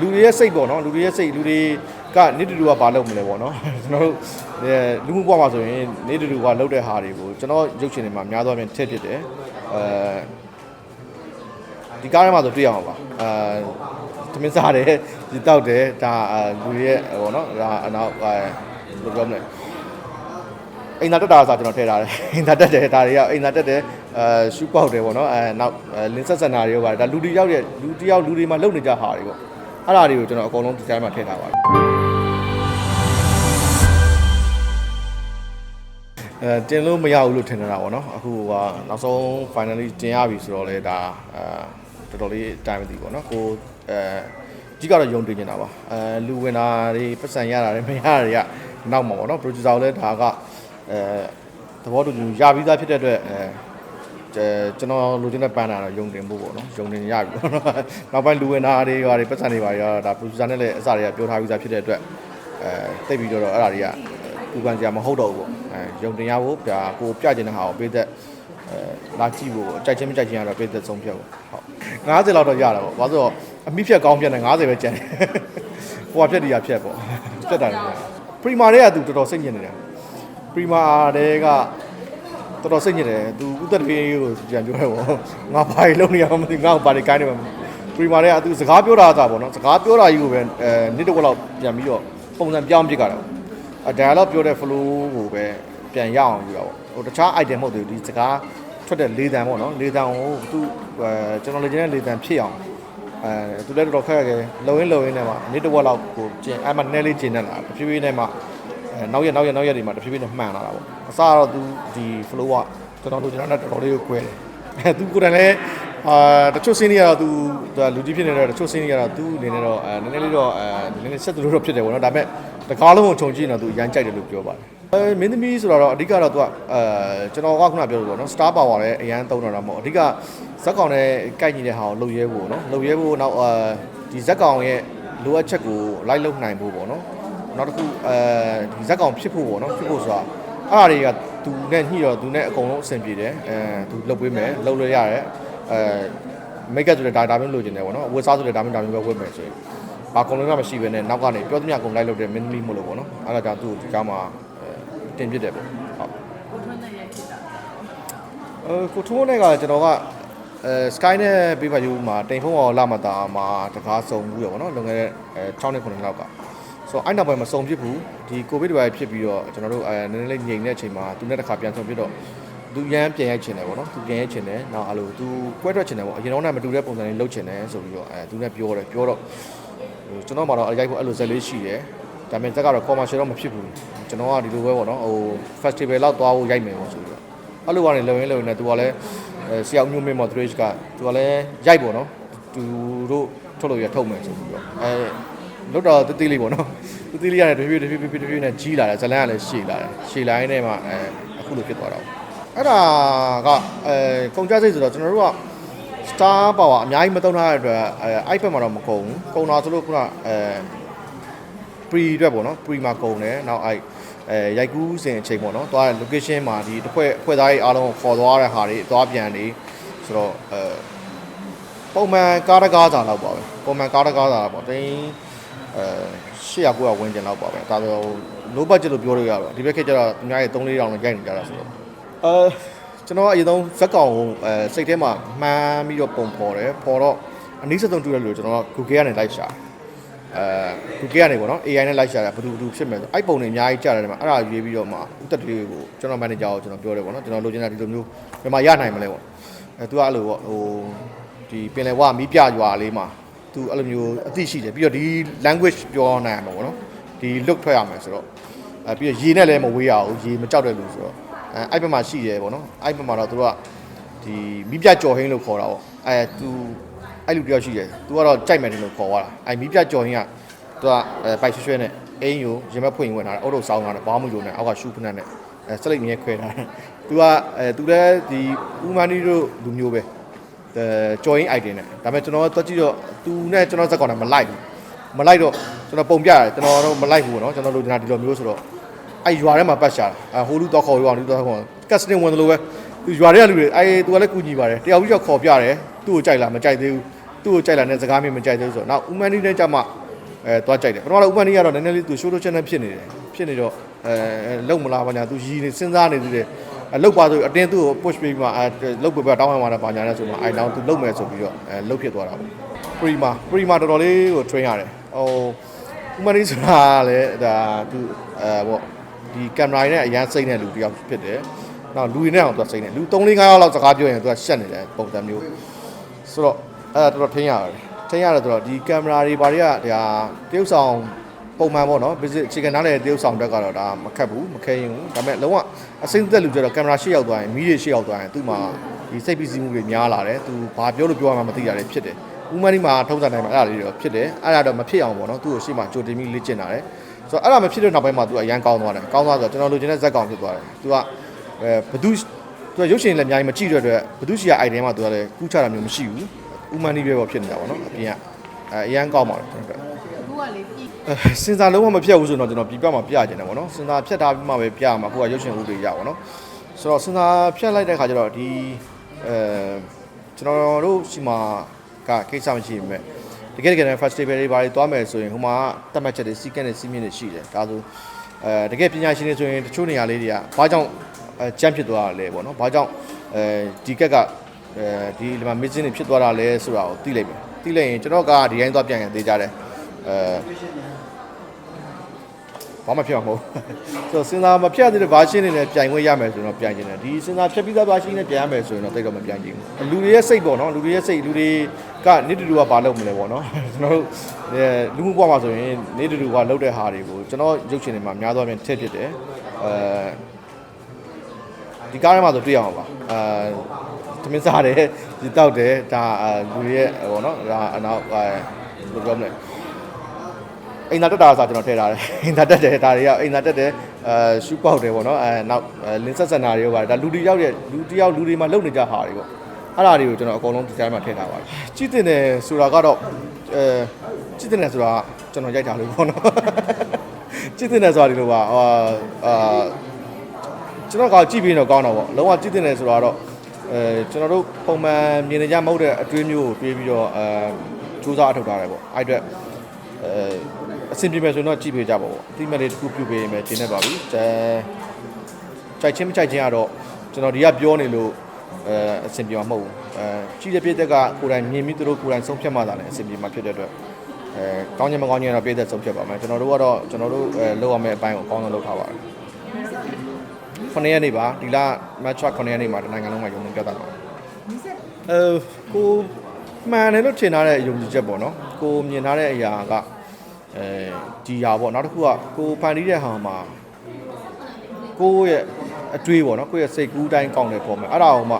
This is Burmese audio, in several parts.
လူတွေရဲ့စိတ်ပေါ့နော်လူတွေရဲ့စိတ်လူတွေကနေတူတူကဘာလုပ်မလဲပေါ့နော်ကျွန်တော်တို့အဲလူမှုဘဝမှာဆိုရင်နေတူတူကလုပ်တဲ့ဟာတွေကိုကျွန်တော်ရုပ်ရှင်တွေမှာများသောအားဖြင့်ထည့်ဖြစ်တယ်အဲဒီကားထဲမှာဆိုတွေ့ရမှာပါအဲသမင်းစားတယ်ဒီတောက်တယ်ဒါအာလူတွေရဲ့ပေါ့နော်ဒါအနောက်အဲဘယ်လိုပြောမလဲအိမ်သာတက်တာဆိုကျွန်တော်ထည့်ထားတယ်အိမ်သာတက်တယ်ဒါတွေကအိမ်သာတက်တယ်အဲရှူပေါက်တယ်ပေါ့နော်အဲနောက်လင်းဆက်စနာတွေရောပါတယ်ဒါလူတီရောက်တဲ့လူတီရောက်လူတွေမှာလုံနေကြဟာတွေပေါ့ အဲ့ဒါတွေကိုကျွန်တော်အကုန်လုံးဒီတိုင်းမှာထည့်ထားပါတယ်အဲတင်လို့မရဘူးလို့ထင်နေတာပေါ့နော်အခုကနောက်ဆုံး finally တင်ရပြီဆိုတော့လေဒါအဲတော်တော်လေးအတိုင်းမသိပေါ့နော်ကိုအဲကြီးကတော့ယုံတင်နေတာပါအဲလူဝင်တာတွေပတ်စံရတာတွေမရတာတွေကနောက်မှာပေါ့နော် producer ကိုလည်းဒါကအဲသဘောတူညီရပြီးသားဖြစ်တဲ့အတွက်အဲအဲ ကျွန်တော်လိုချင်တဲ့ပန်းတာတော့ယုံတင်ဖို့ပေါ့နော်ယုံတင်ရပြီပေါ့နော်နောက်ပိုင်းလူဝင်သားတွေဟာတွေပတ်စံတွေပါရောဒါ producer နဲ့လည်းအစတွေကပြောထားပြီးသားဖြစ်တဲ့အတွက်အဲတိတ်ပြီးတော့အဲ့ဒါတွေကပူပန်ကြမဟုတ်တော့ဘူးပေါ့အဲယုံတင်ရဖို့ဒါကိုပြကျင်တဲ့ဟာကိုပေးသက်အဲလာကြည့်ဖို့ကြိုက်ချင်းမကြိုက်ချင်းကတော့ပေးသက်ဆုံးဖြတ်ဖို့ဟုတ်90လောက်တော့ရတာပေါ့ဘာလို့ဆိုတော့အမိဖြတ်ကောင်းဖြတ်နေ90ပဲကျန်တယ်ဟိုကဖြတ်တရားဖြတ်ပေါ့ဖြတ်တာလည်းပရီမာတွေကသူတော်တော်စိတ်ညစ်နေတယ်ပရီမာတဲက တော်တော်စိတ်ညစ်တယ်သူဥသက်တကေးကိုပြန်ပြောတယ်ပေါ့ငါဘာတွေလုပ်နေရမှမသိငါ့ကိုဘာတွေကိုင်းနေမှမသိပရီမာတဲကသူစကားပြောတာသာပေါ့နော်စကားပြောတာကြီးကိုပဲအဲနှစ်တစ်ဝက်လောက်ပြန်ပြီးတော့ပုံစံပြောင်းပြစ်ကြတာပေါ့အဲ dialogue ပြောတဲ့ flow ကိုပဲပြန်ရအောင်ယူတာပေါ့ဟိုတခြား item မဟုတ်သေးဘူးဒီစကားထွက်တဲ့လေးတန်ပေါ့နော်လေးတန်ကိုသူအဲကျွန်တော်လေ့ကျင့်တဲ့လေးတန်ဖြစ်အောင်အဲသူလည်းတော်တော်ခက်ခဲလုံရင်းလုံရင်းနဲ့မှနေ့တစ်ဝက်လောက်ကိုကျင်အဲ့မှနည်းလေးကျင်နေလာတဖြည်းဖြည်းနဲ့မှအဲ နောက်ရက်နောက်ရက်နောက်ရက်တွေမှာတဖြည်းဖြည်းနဲ့မှန်လာတာပေါ့အစကတော့သူဒီ flow ကကျွန်တော်တို့ကျွန်တော်နဲ့တော်တော်လေးကို꿰တယ်အဲသူကိုယ်တိုင်လည်းအာတချို့စင်းတွေကတော့သူလူကြီးဖြစ်နေတော့တချို့စင်းတွေကတော့သူအနေနဲ့တော့အဲနည်းနည်းလေးတော့အဲနည်းနည်းဆက်သူလို့တော့ဖြစ်တယ်ပေါ့နော်ဒါပေမဲ့တကားလုံးကိုခြုံကြည့်ရင်တော့သူရမ်းကြိုက်တယ်လို့ပြောပါတယ်အဲမင်းသမီးဆိုတော့အဓိကတော့သူကအဲကျွန်တော်ကခုနပြောလို့ပေါ့နော် star power လည်းအရန်သုံးတော့တာမဟုတ်အဓိကဇက်ကောင်နဲ့ကိုက်ညီတဲ့ဟာကိုလှုပ်ရဲဖို့နော်လှုပ်ရဲဖို့နောက်အာဒီဇက်ကောင်ရဲ့လိုအပ်ချက်ကိုလိုက်လုပ်နိုင်ဖို့ပေါ့နော် နောက်တစ်ခုအဲဒီဇက်ကောင်ဖြစ်ဖို့ပေါ့နော်ဖြစ်ဖို့ဆိုတာအဲ့အရာတွေကသူနဲ့ညှိတော့သူနဲ့အကုန်လုံးအဆင်ပြေတယ်အဲသူလုပ်ပေးမယ်လုပ်လို့ရတယ်အဲမိတ်ကပ်ဆိုတဲ့ဒါဒါမျိုးလိုချင်တယ်ပေါ့နော်အဝတ်စားဆိုတဲ့ဒါမျိုးဒါမျိုးပဲဝတ်မယ်ဆိုရင်ဘာကုန်လုံးမှမရှိဘဲနဲ့နောက်ကနေပြောသမျှကုန်လိုက်လုပ်တဲ့မင်းသမီးမို့လို့ပေါ့နော်အဲ့ဒါကြောင့်သူ့ဒီကားမှာအဲတင်ပြတယ်ပေါ့ဟုတ်ကိုထွန်းတဲ့ရဲ့ဖြစ်တာအဲကိုထိုးနဲ့ကကျွန်တော်ကအဲ Sky နဲ့ပေးပါယူမှာတိမ်ဖုံးအောင်လာမတာမှာတကားစုံဘူးရပေါ့နော်လွန်ခဲ့တဲ့အဲ6နှစ်9နှစ်လောက်က ဆိုတော့အဲ့နောက်ပိုင်းမစုံဖြစ်ဘူးဒီကိုဗစ်တွေပဲဖြစ်ပြီးတော့ကျွန်တော်တို့အဲနည်းနည်းလေးငြိမ်တဲ့အချိန်မှာသူနဲ့တစ်ခါပြန်ဆုံဖြစ်တော့သူရမ်းပြန်ရိုက်ချင်တယ်ပေါ့နော်သူပြန်ရိုက်ချင်တယ်နောက်အဲ့လိုသူကွဲထွက်ချင်တယ်ပေါ့အရင်တော့မတူတဲ့ပုံစံလေးလုပ်ချင်တယ်ဆိုပြီးတော့အဲသူနဲ့ပြောတယ်ပြောတော့ဟိုကျွန်တော်မှတော့ရိုက်ဖို့အဲ့လိုဇက်လေးရှိတယ်ဒါပေမဲ့ဇက်ကတော့ commercial တော့မဖြစ်ဘူးကျွန်တော်ကဒီလိုပဲပေါ့နော်ဟို festival လောက်သွားဖို့ရိုက်မယ်ပေါ့ဆိုပြီးတော့အဲ့လိုကနေလုံရင်းလုံရင်းနဲ့သူကလည်းအဲဆရာဦးမျိုးမင်းမော်သရေ့ကသူကလည်းရိုက်ပေါ့နော်သူတို့ထုတ်လို့ရထုတ်မယ်ဆိုပြီးတော့အဲ လွတ်တော့တတိလေးပေါ့နော်တတိလေးရတယ်တဖြည်းဖြည်းတဖြည်းဖြည်းတဖြည်းနဲ့ကြီးလာတယ်ဇလန်ကလည်းရှည်လာတယ်ရှည်လိုင်းနဲ့မှအဲအခုလိုဖြစ်သွားတာပေါ့အဲ့ဒါကအဲကုန်ကြစိတ်ဆိုတော့ကျွန်တော်တို့က star power အများကြီးမသုံးထားတဲ့အတွက်အဲအဲ့ဘက်မှာတော့မကုန်ဘူးကုန်တာဆိုလို့ခုနအဲ pre အတွက်ပေါ့နော် pre မှာကုန်တယ်နောက်အဲ့အဲရိုက်ကူးစဉ်အချိန်ပေါ့နော်သွားတဲ့ location မှာဒီတစ်ဖွဲ့အဖွဲ့သားကြီးအားလုံးကိုခေါ်သွားတဲ့ဟာတွေသွားပြန်နေဆိုတော့အဲပုံမှန်ကားတကားစာလောက်ပါပဲပုံမှန်ကားတကားစာပေါ့တင်း အဲ800 900ဝန်းကျင်လောက်ပါပဲဒါဆို low budget လို့ပြောလို့ရတော့ဒီဘက်ခေတ်ကျတော့အများကြီး3 4တောင်နဲ့ရိုက်နေကြတာဆိုတော့အဲကျွန်တော်ကအရင်ဆုံးဇက်ကောင်ကိုအဲစိတ်ထဲမှာမှန်းပြီးတော့ပုံဖော်တယ်ဖော်တော့အနည်းဆုံးတူတယ်လို့ကျွန်တော်က Google ကနေလိုက်ရှာတယ်အဲ Google ကနေပေါ့နော် AI နဲ့လိုက်ရှာတာဘယ်သူဘယ်သူဖြစ်မယ်ဆိုအဲ့ပုံတွေအများကြီးကြားတယ်မှာအဲ့ဒါရွေးပြီးတော့မှဥတက်တွေကကိုကျွန်တော် manager ကိုကျွန်တော်ပြောတယ်ပေါ့နော်ကျွန်တော်လိုချင်တာဒီလိုမျိုးဘယ်မှာရနိုင်မလဲပေါ့အဲသူကအဲ့လိုပေါ့ဟိုဒီပင်လယ်ဝမီးပြရွာလေးမှာ သူအဲ့လိုမျိုးအသိရှိတယ်ပြီးတော့ဒီ language ပြောနိုင်မှာပေါ့နော်ဒီ look ထွက်ရမယ်ဆိုတော့အဲပြီးတော့ရေနဲ့လည်းမဝေးရဘူးရေမကြောက်တဲ့လူဆိုတော့အဲအဲ့ဘက်မှာရှိတယ်ပေါ့နော်အဲ့ဘက်မှာတော့သူကဒီမီးပြကြော်ဟင်းလို့ခေါ်တာပေါ့အဲသူအဲ့လူတယောက်ရှိတယ်သူကတော့ကြိုက်မယ်တယ်လို့ခေါ်သွားတာအဲမီးပြကြော်ဟင်းကသူကအဲပိုက်ရွှဲရွှဲနဲ့အင်းယူရင်မဖွင့်ဝင်ထားတယ်အုတ်တို့စောင်းထားတယ်ဘာမှမလို့နဲ့အောက်ကရှူဖနက်နဲ့အဲစလိတ်မြဲခွဲထားတယ်သူကအဲသူလည်းဒီဦးမန်းဒီတို့လူမျိုးပဲအဲ ကြော်ရင် item နဲ့ဒါပေမဲ့ကျွန်တော်တော့ကြည့်တော့သူနဲ့ကျွန်တော်ဇက်ကောင်နဲ့မလိုက်ဘူးမလိုက်တော့ကျွန်တော်ပုံပြရတယ်ကျွန်တော်တော့မလိုက်ဘူးပေါ့နော်ကျွန်တော်တို့ဒီနာဒီလိုမျိုးဆိုတော့အဲရွာထဲမှာပတ်ရှာတာအဲဟိုလူတော့ခေါ်ရွာလူတော့ခေါ်ကတ်စတင်ဝင်တယ်လို့ပဲသူရွာထဲကလူတွေအဲသူကလည်းကူညီပါတယ်တယောက်ပြီးတော့ခေါ်ပြတယ်သူ့ကိုကြိုက်လားမကြိုက်သေးဘူးတသူ့ကိုကြိုက်လာတဲ့စကားမျိုးမကြိုက်သေးဘူးဆိုတော့နောက်ဥမန်နီနဲ့ကြမှာအဲသွားကြိုက်တယ်ပထမတော့ဥမန်နီကတော့နည်းနည်းလေးသူရှိုးလို့ချက်နဲ့ဖြစ်နေတယ်ဖြစ်နေတော့အဲလုံမလားဘာညာသူရီနေစဉ်းစားနေသေးတယ်အ လုတ်ပါဆိုအတင်းသူ့ကို push ပေးပြီးမှအဲလုတ်ပေးပြီးတောင်းရမှာလည်းဘာညာလဲဆိုတော့အဲနောက်သူလုတ်မယ်ဆိုပြီးတော့အဲလုတ်ဖြစ်သွားတာပေါ့ပရီမာပရီမာတော်တော်လေးကို train ရတယ်ဟိုဥမန်နီဆိုတာလည်းဒါသူအဲပေါ့ဒီကင်မရာနဲ့အရန်စိတ်တဲ့လူတစ်ယောက်ဖြစ်တယ်နောက်လူရင်းနဲ့အောင်သူစိတ်နေလူ3 4 5ယောက်လောက်စကားပြောရင်သူကရှက်နေတယ်ပုံစံမျိုးဆိုတော့အဲ့ဒါတော်တော်ထင်းရတယ်ထင်းရတယ်ဆိုတော့ဒီကင်မရာတွေဘာတွေကဒါတရုပ်ဆောင်ပုံမှန်ပေါ့နော် visit အခြေခံနားလေတရုပ်ဆောင်တက်ကတော့ဒါမခက်ဘူးမခဲရင်ဘူးဒါပေမဲ့လုံးဝ အစိမ့်သက်လူကျတော့ကင်မရာရှေ့ရောက်သွားရင်မီးတွေရှေ့ရောက်သွားရင်သူ့မှာဒီစိတ်ပီစီမှုတွေများလာတယ်သူဘာပြောလို့ပြောရမှမသိတာတွေဖြစ်တယ်ဥမာဒီမှာထုံးစံတိုင်းမှာအဲ့ဒါလေးတွေဖြစ်တယ်အဲ့ဒါတော့မဖြစ်အောင်ပေါ့နော်သူ့ကိုရှေ့မှာကြိုတင်ပြီးလေ့ကျင့်တာတယ်ဆိုတော့အဲ့ဒါမဖြစ်တဲ့နောက်ပိုင်းမှာသူကအရန်ကောင်းသွားတယ်ကောင်းသွားဆိုတော့ကျွန်တော်လိုချင်တဲ့ဇက်ကောင်ဖြစ်သွားတယ်သူကအဲဘသူသူကရုပ်ရှင်လည်းအများကြီးမကြည့်တဲ့အတွက်ဘသူရှိရ item မှာသူကလည်းကူးချတာမျိုးမရှိဘူးဥမန်နီပဲပေါ့ဖြစ်နေတာပေါ့နော်အပြင်ကအဲအရန်ကောက်ပါတော့ကျွန်တော်အခုက လေပြည်အဲစင်စာလုံးဝမဖြတ်ဘူးဆိုတော့ကျွန်တော်ပြပြမှာပြကျင်တယ်ပေါ့နော်စင်စာဖြတ်ထားပြီးမှပဲပြရမှာကိုကရုပ်ရှင်ဥတွေရပါတော့ဆိုတော့စင်စာဖြတ်လိုက်တဲ့ခါကျတော့ဒီအဲကျွန်တော်တို့ရှိမှာကကိစ္စမရှိဘူးမဲ့တကယ်တကယ်နဲ့ festival တွေဘာတွေသွားမယ်ဆိုရင်ဟိုမှာတတ်မှတ်ချက်တွေစီးကန့်တွေစီးမြင့်တွေရှိတယ်ဒါဆိုအဲတကယ်ပညာရှင်တွေဆိုရင်တချို့နေရာလေးတွေကဘာကြောင့်အဲကြမ်းဖြစ်သွားတာလဲပေါ့နော်ဘာကြောင့်အဲဒီကက်ကအဲဒီဒီမှာ missing တွေဖြစ်သွားတာလဲဆိုတာကိုသိလိုက်မယ်သိလိုက်ရင်ကျွန်တော်ကဒီတိုင်းသွားပြန်ရင်သိကြတယ် အဲဘာမှဖြစ်မှာမဟုတ်ဘူးဆိုတော့စဉ်းစားမဖြတ်သေးတဲ့ဘာရှင်းနေနဲ့ပြိုင်ခွင့်ရမယ်ဆိုတော့ပြိုင်ကျင်တယ်ဒီစဉ်းစားဖြတ်ပြီးသားဘာရှင်းနေပြန်ရမယ်ဆိုရင်တော့တိတ်တော့မပြိုင်ချင်ဘူးလူတွေရဲ့စိတ်ပေါ့နော်လူတွေရဲ့စိတ်လူတွေကနေတူတူကဘာလုပ်မလဲပေါ့နော်ကျွန်တော်တို့အဲလူမှုဘဝမှာဆိုရင်နေတူတူကလုပ်တဲ့ဟာတွေကိုကျွန်တော်ရုပ်ရှင်တွေမှာများသောအားဖြင့်ထည့်ဖြစ်တယ်အဲဒီကားထဲမှာဆိုတွေ့ရအောင်ပါအဲသမင်းစားတယ်ဒီတောက်တယ်ဒါအာလူတွေရဲ့ဟောနော်ဒါအနောက်အဲဘယ်လိုပြောမလဲ အိမ်သာတက်တာဆိုကျွန်တော်ထည့်ထားတယ်အိမ်သာတက်တယ်ဒါတွေကအိမ်သာတက်တယ်အဲရှူပေါက်တယ်ပေါ့နော်အဲနောက်လင်းဆက်စနာတွေရောပါတယ်ဒါလူတီရောက်တဲ့လူတီရောက်လူတွေမှာလုံနေကြဟာတွေပေါ့အဲ့ဒါတွေကိုကျွန်တော်အကုန်လုံးဒီတိုင်းမှာထည့်ထားပါတယ်ကြည့်တင်တယ်ဆိုတာကတော့အဲကြည့်တင်တယ်ဆိုတာကျွန်တော်ရိုက်ထားလို့ပေါ့နော်ကြည့်တင်တယ်ဆိုတာဒီလိုပါဟာအာကျွန်တော်ကကြည့်ပြီးတော့ကောင်းတော့ပေါ့လုံးဝကြည့်တင်တယ်ဆိုတာတော့အဲကျွန်တော်တို့ပုံမှန်မြင်နေကြမဟုတ်တဲ့အတွေးမျိုးကိုတွေးပြီးတော့အဲစူးစမ်းအထောက်ထားတယ်ပေါ့အဲ့အတွက်အဲ အဆင်ပြေမယ်ဆိုရင်တော့ကြည့်ပေးကြပါပေါ့အတိမလေးတစ်ခုပြုပေးရင်ပဲကျင်းနေပါပြီအဲကြိုက်ချင်းမကြိုက်ချင်းကတော့ကျွန်တော်ဒီကပြောနေလို့အဲအဆင်ပြေမှာမဟုတ်ဘူးအဲကြီးတဲ့ပြည့်သက်ကကိုယ်တိုင်မြင်ပြီးသူတို့ကိုယ်တိုင်ဆုံးဖြတ်မှသာလည်းအဆင်ပြေမှာဖြစ်တဲ့အတွက်အဲကောင်းချင်းမကောင်းချင်းတော့ပြည့်သက်ဆုံးဖြတ်ပါမယ်ကျွန်တော်တို့ကတော့ကျွန်တော်တို့အဲလုပ်ရမယ့်အပိုင်းကိုအကောင်းဆုံးလုပ်ထားပါတယ်ခုနှစ်ရက်နေ့ပါဒီလ match 9ရက်နေ့မှာတနိုင်ငံလုံးမှာရုံးနေပြတာပါအဲကိုမှန်တယ်လို့ထင်ထားတဲ့ယုံကြည်ချက်ပေါ့နော်ကိုမြင်ထားတဲ့အရာက အဲဒီဟာပေါ့နောက်တစ်ခုကကိုဖန်တီးတဲ့ဟာမှာကိုရဲ့အတွေးပေါ့နော်ကိုရဲ့စိတ်ကူးတိုင်းကောင်းတယ်ပေါ့မယ်အဲ့ဒါအောင်မှ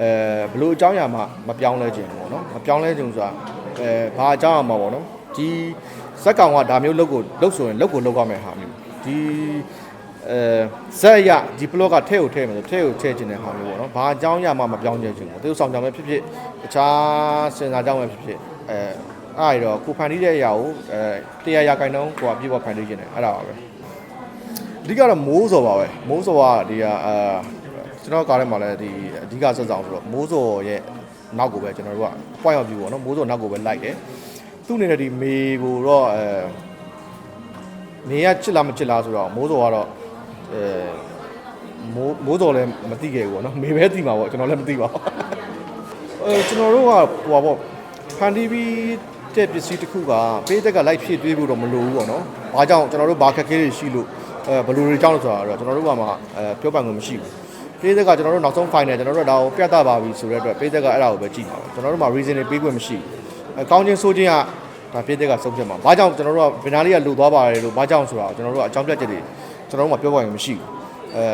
အဲဘလို့အကြောင်းအရာမှမပြောင်းလဲခြင်းပေါ့နော်မပြောင်းလဲခြင်းဆိုတာအဲဘာအကြောင်းအရာမှပေါ့နော်ဒီဇက်ကောင်ကဒါမျိုးလုပ်ကိုလုပ်ဆိုရင်လုပ်ကိုလုပ်ရမယ်ဟာမျိုးဒီအဲဇက်ရဒီ blog ကထဲကိုထဲမယ်ဆိုထဲကိုထဲခြင်းတဲ့ဟာမျိုးပေါ့နော်ဘာအကြောင်းအရာမှမပြောင်းလဲခြင်းပေါ့သူဆောင်ကြောင်ပဲဖြစ်ဖြစ်တခြားစင်စာကြောင်ပဲဖြစ်ဖြစ်အဲ အဲ့ဒါတော့ကိုဖန်တီးတဲ့အရာကိုအဲတရားရာခိုင်နှုန်းကိုကပြည့်ဝဖန်တီးခြင်းတယ်အဲ့ဒါပါပဲအဓိကတော့မိုးစော်ပါပဲမိုးစော်ကဒီကအာကျွန်တော်ကားထဲမှာလည်းဒီအဓိကစက်ဆောင်ဆိုတော့မိုးစော်ရဲ့နောက်ကိုပဲကျွန်တော်တို့က point of view ပေါ့နော်မိုးစော်နောက်ကိုပဲလိုက်တယ်သူ့အနေနဲ့ဒီမေကိုတော့အဲမေကချစ်လားမချစ်လားဆိုတော့မိုးစော်ကတော့အဲမိုးမိုးစော်လည်းမသိခဲ့ဘူးပေါ့နော်မေပဲသိမှာပေါ့ကျွန်တော်လည်းမသိပါဘူးအဲကျွန်တော်တို့ကဟိုပါပေါ့ဖန်တီးပြီး တဲ့ပစ္စည်းတစ်ခုကပေးသက်ကလိုက်ဖြည့်တွေးဖို့တော့မလိုဘူးပေါ့နော်။ဘာကြောင့်ကျွန်တော်တို့ဘာခက်ခဲတွေရှိလို့အဲဘယ်လိုတွေကြောင့်လဲဆိုတာတော့ကျွန်တော်တို့ကမှအဲပြောပိုင်ခွင့်မရှိဘူး။ပေးသက်ကကျွန်တော်တို့နောက်ဆုံး final ကျွန်တော်တို့ဒါကိုပြတ်သားပါပြီဆိုတဲ့အတွက်ပေးသက်ကအဲ့ဒါကိုပဲကြည့်ပါမယ်။ကျွန်တော်တို့မှ reason တွေပေးခွင့်မရှိဘူး။အဲကောင်းချင်းဆိုးချင်းကဒါပေးသက်ကဆုံးဖြတ်မှာ။ဘာကြောင့်ကျွန်တော်တို့ကဗီနာလေးကလိုသွားပါတယ်လို့ဘာကြောင့်ဆိုတာကိုကျွန်တော်တို့ကအကြောင်းပြချက်တွေကျွန်တော်တို့မှပြောပိုင်ခွင့်မရှိဘူး။အဲ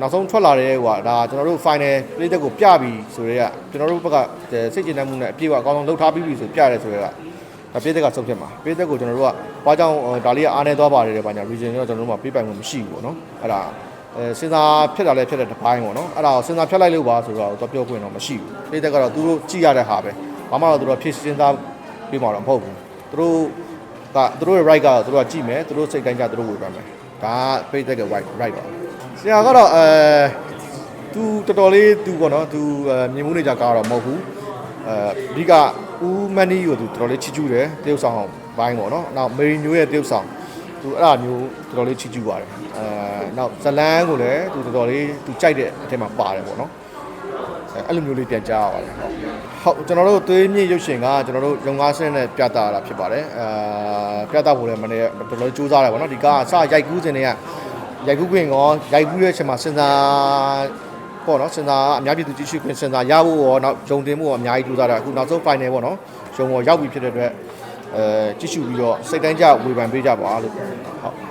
နောက်ဆုံးထွက်လာတဲ့ဟိုကဒါကျွန်တော်တို့ final ပေးသက်ကိုပြပြီဆိုတော့ကျွန်တော်တို့ဘက်ကစိတ်ကျဉ်တတ်မှုနဲ့အပြည့်အဝအကောင်းဆုံးလုပ်ထားပြီးပြီဆိုပြရဲဆိုတော့ ဒါပေးသက်ကဆုံးဖြတ်မှာပေးသက်ကိုကျွန်တော်တို့ကဘာကြောင့်ဒါလေးကအားနေသွားပါတယ်တဲ့ဘာညာ region တော့ကျွန်တော်တို့ကပေးပိုင်မှုမရှိဘူးပေါ့နော်အဲ့ဒါအဲစဉ်းစားဖြစ်တာလည်းဖြစ်တဲ့တစ်ပိုင်းပေါ့နော်အဲ့ဒါကိုစဉ်းစားဖြတ်လိုက်လို့ပါဆိုတော့တော့ပြောခွင့်တော့မရှိဘူးပေးသက်ကတော့သူတို့ကြည့်ရတဲ့ဟာပဲဘာမှတော့သူတို့ဖြစ်စဉ်းစားပြီးမှတော့မဟုတ်ဘူးသူတို့ကသူတို့ရဲ့ right ကတော့သူတို့ကကြည့်မယ်သူတို့စိတ်တိုင်းကြသူတို့ဝေဖန်မယ်ဒါကပေးသက်က right right ပါဆရာကတော့အဲသူတော်တော်လေးသူပေါ့နော်သူမြင်မှုနေကြကားတော့မဟုတ်ဘူးအဲအဓိက ဦးမန်နီကိုသူတော်တော်လေးချီးကျူးတယ်တရုတ်ဆောင်ဘိုင်းပေါ့နော်နောက်မေရီညိုရဲ့တရုတ်ဆောင်သူအဲ့ဒါမျိုးတော်တော်လေးချီးကျူးပါတယ်အဲနောက်ဇလန်းကိုလည်းသူတော်တော်လေးသူကြိုက်တဲ့အထက်မှာပါတယ်ပေါ့နော်အဲအဲ့လိုမျိုးလေးပြန်ကြားရပါတယ်ဟုတ်ဟုတ်ကျွန်တော်တို့သွေးမြင့်ရုပ်ရှင်ကကျွန်တော်တို့ရုံငါးဆင်းနဲ့ပြသတာဖြစ်ပါတယ်အဲပြသဖို့လည်းမနေ့တော်တော်လေးစူးစမ်းတယ်ပေါ့နော်ဒီကားကစရိုက်ကူးစဉ်တွေကရိုက်ကူးခွင့်ရောရိုက်ကူးရဲ့အချိန်မှာစဉ်းစား ပေါ့နော်စင်စာအများပြည်သူကြည့်ရှုခွင့်စင်စာရဖို့ရောနောက်ဂျုံတင်မှုရောအများကြီးထူးစားတာအခုနောက်ဆုံး final ပေါ့နော်ဂျုံပေါ်ရောက်ပြီဖြစ်တဲ့အတွက်အဲကြည့်ရှုပြီးတော့စိတ်တိုင်းကြဝေဖန်ပေးကြပါလို့ဟုတ်